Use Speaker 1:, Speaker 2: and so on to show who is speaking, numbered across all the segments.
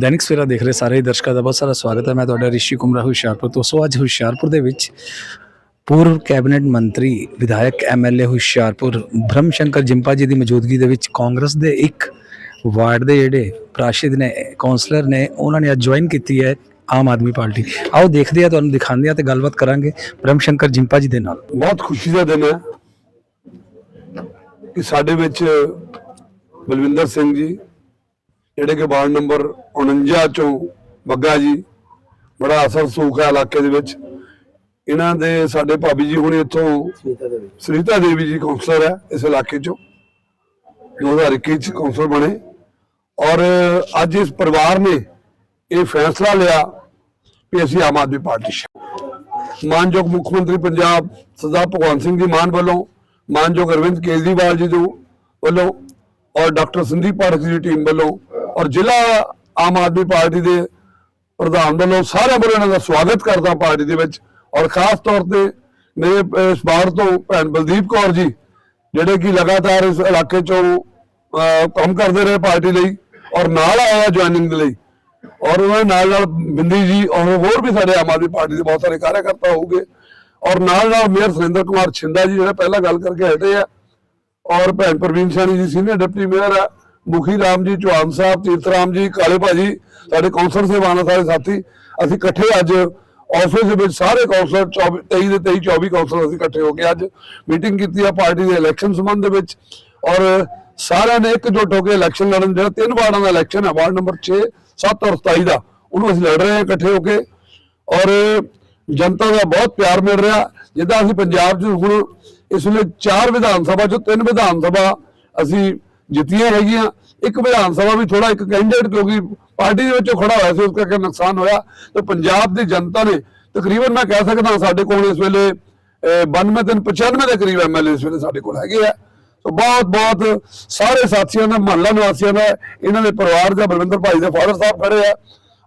Speaker 1: ਦੈਨਿਕ ਸਵੇਰਾ ਦੇਖ ਰਹੇ ਸਾਰੇ ਦਰਸ਼ਕਾਂ ਦਾ ਬਹੁਤ ਸਾਰਾ ਸਵਾਗਤ ਹੈ। ਮੈਂ ਤੁਹਾਡਾ ਰਿਸ਼ੀ ਕੁਮਰਾ ਹੁਸ਼ਿਆਰਪੁਰ ਤੋਂ। ਸੋ ਅੱਜ ਹੁਸ਼ਿਆਰਪੁਰ ਦੇ ਵਿੱਚ ਪੂਰਵ ਕੈਬਨਿਟ ਮੰਤਰੀ, ਵਿਧਾਇਕ ਐਮਐਲਏ ਹੁਸ਼ਿਆਰਪੁਰ ਬ੍ਰਹਮ ਸ਼ੰਕਰ ਜਿੰਪਾ ਜੀ ਦੀ ਮੌਜੂਦਗੀ ਦੇ ਵਿੱਚ ਕਾਂਗਰਸ ਦੇ ਇੱਕ ਵਾਰਡ ਦੇ ਜਿਹੜੇ ਪ੍ਰਾਸ਼ਿਦ ਨੇ ਕਾਉਂਸਲਰ ਨੇ, ਉਹਨਾਂ ਨੇ ਅੱਜ ਜੁਆਇਨ ਕੀਤੀ ਹੈ ਆਮ ਆਦਮੀ ਪਾਰਟੀ। ਆਓ ਦੇਖਦੇ ਆ ਤੁਹਾਨੂੰ ਦਿਖਾਉਂਦੇ ਆ ਤੇ ਗੱਲਬਾਤ ਕਰਾਂਗੇ ਬ੍ਰਹਮ ਸ਼ੰਕਰ ਜਿੰਪਾ ਜੀ ਦੇ ਨਾਲ।
Speaker 2: ਬਹੁਤ ਖੁਸ਼ੀ ਦਾ ਦਿਨ ਹੈ ਕਿ ਸਾਡੇ ਵਿੱਚ ਬਲਵਿੰਦਰ ਸਿੰਘ ਜੀ ਜਿਹੜੇ ਕਿ ਵਾਰਡ ਨੰਬਰ 49 ਚੋਂ ਬੱਗਾ ਜੀ ਬੜਾ ਅਸਰ ਸੂਖ ਹੈ ਇਲਾਕੇ ਦੇ ਵਿੱਚ। ਇਹਨਾਂ ਦੇ ਸਾਡੇ ਭਾਬੀ ਜੀ ਹੁਣ ਇੱਥੋਂ ਸੁਨੀਤਾ ਦੇਵੀ। ਜੀ ਕਾਉਂਸਲਰ ਹੈ ਇਸ ਇਲਾਕੇ ਚੋਂ। 2021 ਚ ਕਾਉਂਸਲਰ ਬਣੇ। ਔਰ ਅੱਜ ਇਸ ਪਰਿਵਾਰ ਨੇ ਇਹ ਫੈਸਲਾ ਲਿਆ ਕਿ ਅਸੀਂ ਆਮ ਆਦਮੀ ਪਾਰਟੀ ਮਾਨਯੋਗ ਮੁੱਖ ਮੰਤਰੀ ਪੰਜਾਬ ਸਰਦਾਰ ਭਗਵੰਤ ਸਿੰਘ ਜੀ ਮਾਨ ਵੱਲੋਂ ਮਾਨਯੋਗ ਅਰਵਿੰਦ ਕੇਜਰੀਵਾਲ ਜੀ ਦੇ ਵੱਲੋਂ ਔਰ ਡਾਕਟਰ ਸੰਦੀਪ ਪਾਠਕ ਜੀ ਦੀ ਟੀਮ ਵੱਲੋਂ ਔਰ ਜ਼ਿਲ੍ਹਾ ਆਮ ਆਦਮੀ ਪਾਰਟੀ ਦੇ ਪ੍ਰਧਾਨ ਵੱਲੋਂ ਸਾਰਿਆਂ ਵੱਲੋਂ ਇਹਨਾਂ ਦਾ ਸਵਾਗਤ ਕਰਦਾ ਪਾਰਟੀ ਦੇ ਵਿੱਚ ਔਰ ਖਾਸ ਤੌਰ ਤੇ ਮੇਰੇ ਅਹ, ਇਸ ਵਾਰ ਤੋਂ ਭੈਣ ਬਲਦੀਪ ਕੌਰ ਜੀ ਜਿਹੜੇ ਕਿ ਲਗਾਤਾਰ ਇਸ ਇਲਾਕੇ ਚੋਂ ਕੰਮ ਕਰਦੇ ਰਹੇ ਪਾਰਟੀ ਲਈ ਔਰ ਨਾਲ ਆਇਆ ਜੁਆਇਨਿੰਗ ਦੇ ਲਈ। ਔਰ ਉਹਨਾਂ ਦੇ ਨਾਲ ਨਾਲ ਬਿੰਦੀ ਜੀ ਔਰ ਹੋਰ ਵੀ ਸਾਡੇ ਆਮ ਆਦਮੀ ਪਾਰਟੀ ਦੇ ਬਹੁਤ ਸਾਰੇ ਕਾਰਜਕਰਤਾ ਹੋਊਗੇ। ਔਰ ਨਾਲ ਨਾਲ ਮੇਅਰ ਸੁਰਿੰਦਰ ਕੁਮਾਰ ਛਿੰਦਾ ਜੀ ਜਿਹੜੇ ਪਹਿਲਾਂ ਗੱਲ ਕਰਕੇ ਹਟੇ ਆ। ਔਰ ਭੈਣ ਪ੍ਰਵੀਨ ਸ਼ਾਨੀ ਜੀ ਸੀਨੀਅਰ ਡਿਪਟੀ ਮੇਅਰ ਆ। ਮੁਖੀ ਰਾਮ ਜੀ, ਚੌਹਾਨ ਸਾਹਿਬ ਤੀਰਥ ਰਾਮ ਜੀ, ਕਾਲੇ ਭਾਜੀ, ਸਾਡੇ ਕੌਂਸਲਰ ਸਾਹਿਬਾਨ ਆ ਸਾਰੇ ਸਾਥੀ। ਅਸੀਂ ਇਕੱਠੇ ਅੱਜ ਆਫਿਸ ਦੇ ਵਿੱਚ ਸਾਰੇ ਕੌਂਸਲਰ 24 23 ਦੇ 23 24 ਕੌਂਸਲਰ ਅਸੀਂ ਇਕੱਠੇ ਹੋ ਕੇ ਅੱਜ ਮੀਟਿੰਗ ਕੀਤੀ ਆ ਪਾਰਟੀ ਦੇ ਇਲੈਕਸ਼ਨ ਸੰਬੰਧ ਦੇ ਵਿੱਚ। ਔਰ ਸਾਰਿਆਂ ਨੇ ਇਕਜੁੱਟ ਹੋ ਕੇ ਇਲੈਕਸ਼ਨ ਲੜਨ, ਜਿਹੜਾ ਤਿੰਨ ਵਾਰਡਾਂ ਦਾ ਇਲੈਕਸ਼ਨ ਹੈ ਵਾਰਡ ਨੰਬਰ 6 7 ਔਰ 27 ਦਾ, ਉਹਨੂੰ ਅਸੀਂ ਲੜ ਰਹੇ ਹਾਂ ਇਕੱਠੇ ਹੋ ਕੇ। ਔਰ ਜਨਤਾ ਦਾ ਬਹੁਤ ਪਿਆਰ ਮਿਲ ਰਿਹਾ। ਜਿੱਦਾਂ ਅਸੀਂ ਪੰਜਾਬ 'ਚ ਹੁਣ ਇਸ ਵੇਲੇ ਚਾਰ ਵਿਧਾਨ ਸਭਾ 'ਚੋਂ ਤਿੰਨ ਵਿਧਾਨ ਸਭਾ ਅਸੀਂ ਜਿੱਤੀਆਂ ਹੈਗੀਆਂ। ਇੱਕ ਵਿਧਾਨ ਸਭਾ ਵੀ ਥੋੜਾ ਇੱਕ ਕੈਂਡੀਡੇਟ ਕਿਉਂਕਿ ਪਾਰਟੀ ਦੇ ਵਿੱਚੋਂ ਖੜਾ ਹੋਇਆ ਸੀ ਉਸ ਕਰਕੇ ਨੁਕਸਾਨ ਹੋਇਆ। ਤੇ ਪੰਜਾਬ ਦੀ ਜਨਤਾ ਨੇ ਤਕਰੀਬਨ ਮੈਂ ਕਹਿ ਸਕਦਾ ਸਾਡੇ ਕੋਲ ਇਸ ਵੇਲੇ ਅਹ, 92 ਤਿੰਨ 95 ਦੇ ਕਰੀਬ ਐਮਐਲਏ ਇਸ ਵੇਲੇ ਸਾਡੇ ਕੋਲ ਹੈਗੇ ਆ। ਸੋ ਬਹੁਤ ਬਹੁਤ ਸਾਰੇ ਸਾਥੀਆਂ ਦਾ ਮਹੱਲਾ ਨਿਵਾਸੀਆਂ ਦਾ ਇਹਨਾਂ ਦੇ ਪਰਿਵਾਰ ਦਾ ਬਲਵਿੰਦਰ ਭਾਈ ਦੇ ਫਾਦਰ ਸਾਹਿਬ ਖੜੇ ਆ।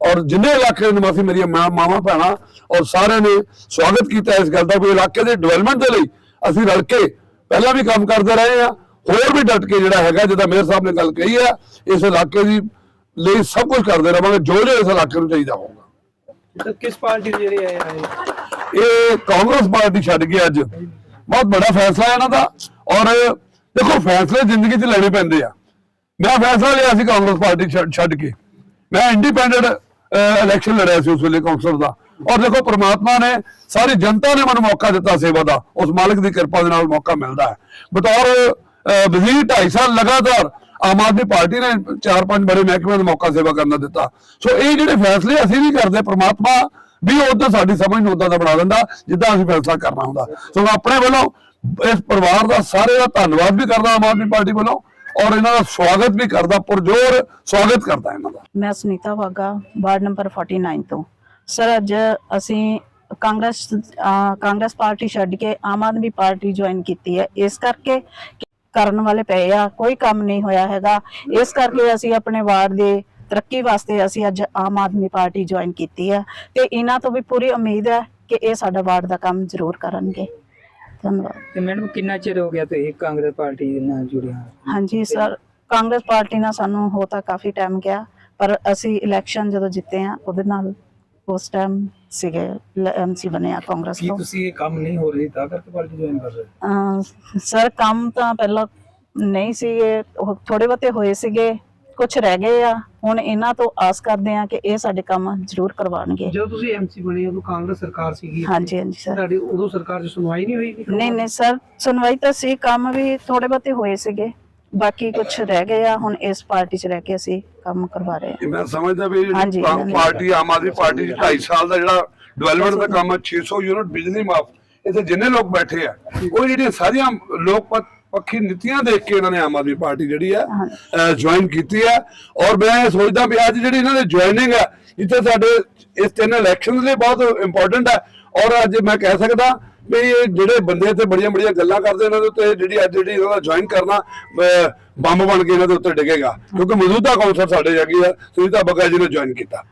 Speaker 2: ਔਰ ਜਿੰਨੇ ਇਲਾਕੇ ਦੇ ਨਿਵਾਸੀ ਮੇਰੀਆਂ ਮਾਂ- ਮਾਵਾਂ ਭੈਣਾਂ ਔਰ ਸਾਰਿਆਂ ਨੇ ਸਵਾਗਤ ਕੀਤਾ ਇਸ ਗੱਲ ਦਾ। ਵੀ ਇਲਾਕੇ ਦੇ ਡਿਵੈਲਪਮੈਂਟ ਦੇ ਲਈ ਅਸੀਂ ਰਲ ਕੇ ਪਹਿਲਾਂ ਵੀ ਕੰਮ ਕਰਦੇ ਰਹੇ ਆ। ਹੋਰ ਵੀ ਡਟ ਕੇ ਜਿਹੜਾ ਹੈਗਾ ਜਿੱਦਾਂ ਮੇਅਰ ਸਾਹਿਬ ਨੇ ਗੱਲ ਕਹੀ ਆ ਇਸ ਇਲਾਕੇ ਦੀ ਲਈ ਸਭ ਕੁਝ ਕਰਦੇ ਰਵਾਂਗੇ ਜੋ ਜੋ ਇਸ ਇਲਾਕੇ ਨੂੰ ਚਾਹੀਦਾ ਹੋਊਗਾ।
Speaker 3: ਕਿਸ ਪਾਰਟੀ ਦੇ ਜਿਹੜੇ ਆਏ
Speaker 2: ਇਹ ਕਾਂਗਰਸ ਪਾਰਟੀ ਛੱਡ ਕੇ ਅੱਜ। ਬਹੁਤ ਵੱਡਾ ਫੈਸਲਾ ਹੈ ਇਹਨਾਂ ਦਾ। ਔਰ ਦੇਖੋ ਫੈਸਲੇ ਜ਼ਿੰਦਗੀ 'ਚ ਲੈਣੇ ਪੈਂਦੇ ਆ। ਮੈਂ ਫੈਸਲਾ ਲਿਆ ਸੀ ਕਾਂਗਰਸ ਪਾਰਟੀ ਛੱਡ- ਕੇ। ਮੈਂ ਇੰਡੀਪੈਂਡੈਂਟ ਇਲੈਕਸ਼ਨ ਲੜਿਆ ਸੀ ਉਸ ਵੇਲੇ ਕਾਉਂਸਲਰ ਦਾ। ਔਰ ਦੇਖੋ ਪ੍ਰਮਾਤਮਾ ਨੇ ਸਾਰੀ ਜਨਤਾ ਨੇ ਮੈਨੂੰ ਮੌਕਾ ਦਿੱਤਾ ਸੇਵਾ ਦਾ। ਉਸ ਮਾਲਕ ਦੀ ਕਿਰਪਾ ਦੇ ਨਾਲ ਮੌਕਾ ਮਿਲਦਾ ਹੈ। ਬਤੌਰ ਵਜ਼ੀਰ 2.5 ਸਾਲ ਲਗਾਤਾਰ ਆਮ ਆਦਮੀ ਪਾਰਟੀ ਨੇ ਚਾਰ ਪੰਜ ਬੜੇ ਮਹਿਕਮਿਆਂ ਦਾ ਮੌਕਾ ਸੇਵਾ ਕਰਨ ਦਿੱਤਾ। ਸੋ ਇਹ ਜਿਹੜੇ ਫੈਸਲੇ ਅਸੀਂ ਵੀ ਕਰਦੇ, ਪ੍ਰਮਾਤਮਾ ਵੀ ਉਦੋਂ ਸਾਡੀ ਸਮਝ ਨੂੰ ਉਦਾਂ ਦਾ ਬਣਾ ਦਿੰਦਾ, ਜਿੱਦਾਂ ਅਸੀਂ ਫੈਸਲਾ ਕਰਨਾ ਹੁੰਦਾ। ਸੋ ਆਪਣੇ ਵੱਲੋਂ ਇਸ ਪਰਿਵਾਰ ਦਾ ਸਾਰੇ ਦਾ ਧੰਨਵਾਦ ਵੀ ਕਰਦਾ ਆਮ ਆਦਮੀ ਪਾਰਟੀ ਵੱਲੋਂ ਔਰ ਇਹਨਾਂ ਦਾ ਸਵਾਗਤ ਵੀ ਕਰਦਾ, ਪੁਰਜੋਰ ਸਵਾਗਤ ਕਰਦਾ ਇਹਨਾਂ ਦਾ।
Speaker 4: ਮੈਂ ਸੁਨੀਤਾ ਵਾਗਾ, ਵਾਰਡ ਨੰਬਰ 49 ਤੋਂ। ਸਰ ਅੱਜ ਅਸੀਂ ਕਾਂਗਰਸ ਕਾਂਗਰਸ ਪਾਰਟੀ ਛੱਡ ਕੇ ਆਮ ਆਦਮੀ ਪਾਰਟੀ ਜੁਆਇਨ ਕੀਤੀ ਹੈ। ਇਸ ਕਰਕੇ ਕਰਨ ਵਾਲੇ ਪਏ ਆ ਕੋਈ ਕੰਮ ਨਹੀਂ ਹੋਇਆ ਹੈਗਾ। ਇਸ ਕਰਕੇ ਅਸੀਂ ਆਪਣੇ ਵਾਰਡ ਦੇ ਤਰੱਕੀ ਵਾਸਤੇ ਅਸੀਂ ਅੱਜ ਆਮ ਆਦਮੀ ਪਾਰਟੀ ਜੁਆਇਨ ਕੀਤੀ ਹੈ ਤੇ ਇਹਨਾਂ ਤੋਂ ਵੀ ਪੂਰੀ ਉਮੀਦ ਹੈ ਕਿ ਇਹ ਸਾਡਾ ਵਾਰਡ ਦਾ ਕੰਮ ਜ਼ਰੂਰ ਕਰਨਗੇ। ਧੰਨਵਾਦ।
Speaker 3: ਤੇ ਮੈਡਮ ਕਿੰਨਾ ਚਿਰ ਹੋ ਗਿਆ ਤੁਸੀਂ ਕਾਂਗਰਸ ਪਾਰਟੀ ਨਾਲ ਜੁੜਿਆ?
Speaker 4: ਹਾਂਜੀ ਸਰ ਕਾਂਗਰਸ ਪਾਰਟੀ ਨਾਲ ਸਾਨੂੰ ਹੋ ਤਾਂ ਕਾਫੀ ਟਾਈਮ ਗਿਆ ਪਰ ਅਸੀਂ ਇਲੈਕਸ਼ਨ ਜਦੋਂ ਜਿੱਤੇ ਆ ਉਹਦੇ ਨਾਲ ਉਸ ਟਾਈਮ ਸੀਗੇ ਐਮਸੀ ਬਣਿਆ ਕਾਂਗਰਸ
Speaker 3: ਕੀ
Speaker 4: ਤੋਂ।
Speaker 3: ਤੁਸੀਂ ਇਹ ਕੰਮ ਨਹੀਂ ਹੋ ਰਹੀ ਤਾਂ ਕਰਕੇ ਪਾਰਟੀ ਜੁਆਇਨ ਕਰ ਰਹੇ
Speaker 4: ਅਹ ਸਰ ਕੰਮ ਤਾਂ ਪਹਿਲਾਂ ਨਹੀਂ ਸੀ ਥੋੜੇ ਬਹੁਤੇ ਹੋਏ ਸੀਗੇ ਕੁਝ ਰਹਿ ਗਏ ਆ। ਹੁਣ ਇਹਨਾਂ ਤੋਂ ਆਸ ਕਰਦੇ ਆ ਕਿ ਇਹ ਸਾਡੇ ਕੰਮ ਜ਼ਰੂਰ ਕਰਵਾਉਣਗੇ।
Speaker 5: ਜਦੋਂ ਤੁਸੀਂ ਐਮਸੀ ਬਣੇ ਉਦੋਂ ਕਾਂਗਰਸ ਸਰਕਾਰ ਸੀਗੀ
Speaker 4: ਹਾਂਜੀ ਹਾਂਜੀ ਸਰ।
Speaker 5: ਤੁਹਾਡੀ ਉਦੋਂ ਸਰਕਾਰ 'ਚ ਸੁਣਵਾਈ ਨਹੀਂ ਹੋਈ?
Speaker 4: ਨਹੀਂ ਨਹੀਂ ਸਰ ਸੁਣਵਾਈ ਤਾਂ ਸੀ ਕੰਮ ਵੀ ਥੋੜੇ ਬਹੁਤੇ ਹੋਏ ਸੀਗੇ। ਬਾਕੀ ਕੁਝ ਰਹਿ ਗਏ ਆ ਹੁਣ ਇਸ ਪਾਰਟੀ 'ਚ ਰਹਿ ਕੇ ਅਸੀਂ ਕੰਮ ਕਰਵਾ ਰਹੇ ਹਾਂ
Speaker 2: ਮੈਂ ਸਮਝਦਾ ਵੀ। ਪਾਰਟੀ ਆਮ ਆਦਮੀ ਪਾਰਟੀ ਦੀ 2.5 ਸਾਲ ਦਾ ਜਿਹੜਾ ਡਿਵੈਲਪਮੈਂਟ ਦਾ ਕੰਮ ਹੈ 600 ਯੂਨਿਟ ਬਿਜਲੀ ਮਾਫ ਇੱਥੇ ਜਿੰਨੇ ਲੋਕ ਬੈਠੇ ਆ ਉਹ ਜਿਹੜੀਆਂ ਸਾਰੀਆਂ ਲੋਕ ਪ- ਪੱਖੀ ਨੀਤੀਆਂ ਦੇਖ ਕੇ ਇਹਨਾਂ ਨੇ ਆਮ ਆਦਮੀ ਪਾਰਟੀ ਜਿਹੜੀ ਹੈ ਜੁਆਇਨ ਕੀਤੀ ਹੈ ਔਰ ਮੈਂ ਇਹ ਸੋਚਦਾ ਵੀ ਅੱਜ ਜਿਹੜੀ ਇਹਨਾਂ ਦੀ ਜੁਆਇਨਿੰਗ ਹੈ ਜਿੱਥੇ ਸਾਡੇ ਇਸ ਤਿੰਨ ਇਲੈਕਸ਼ਨ ਲਈ ਬਹੁਤ ਇੰਪੋਰਟੈਂਟ ਹੈ ਔਰ ਅੱਜ ਮੈਂ ਕਹਿ ਸਕਦਾ ਵੀ ਇਹ ਜਿਹੜੇ ਬੰਦੇ ਇੱਥੇ ਬੜੀਆਂ ਬੜੀਆਂ ਗੱਲਾਂ ਕਰਦੇ ਇਹਨਾਂ ਦੇ ਉੱਤੇ ਜਿਹੜੀ ਅੱਜ ਜਿਹੜੀ ਇਹਨਾਂ ਦਾ ਜੁਆਇਨ ਕਰਨਾ ਅਹ, ਬੰਬ ਬਣ ਕੇ ਇਹਨਾਂ ਦੇ ਉੱਤੇ ਡਿੱਗੇਗਾ। ਕਿਉਂਕਿ ਮੌਜੂਦਾ ਕੌਂਸਲ ਸਾਡੇ ਹੈਗੇ ਆ ਸੁਨੀਤਾ ਬੱਗਾ ਜੀ ਨੇ ਜੁਆਇਨ ਕੀਤਾ।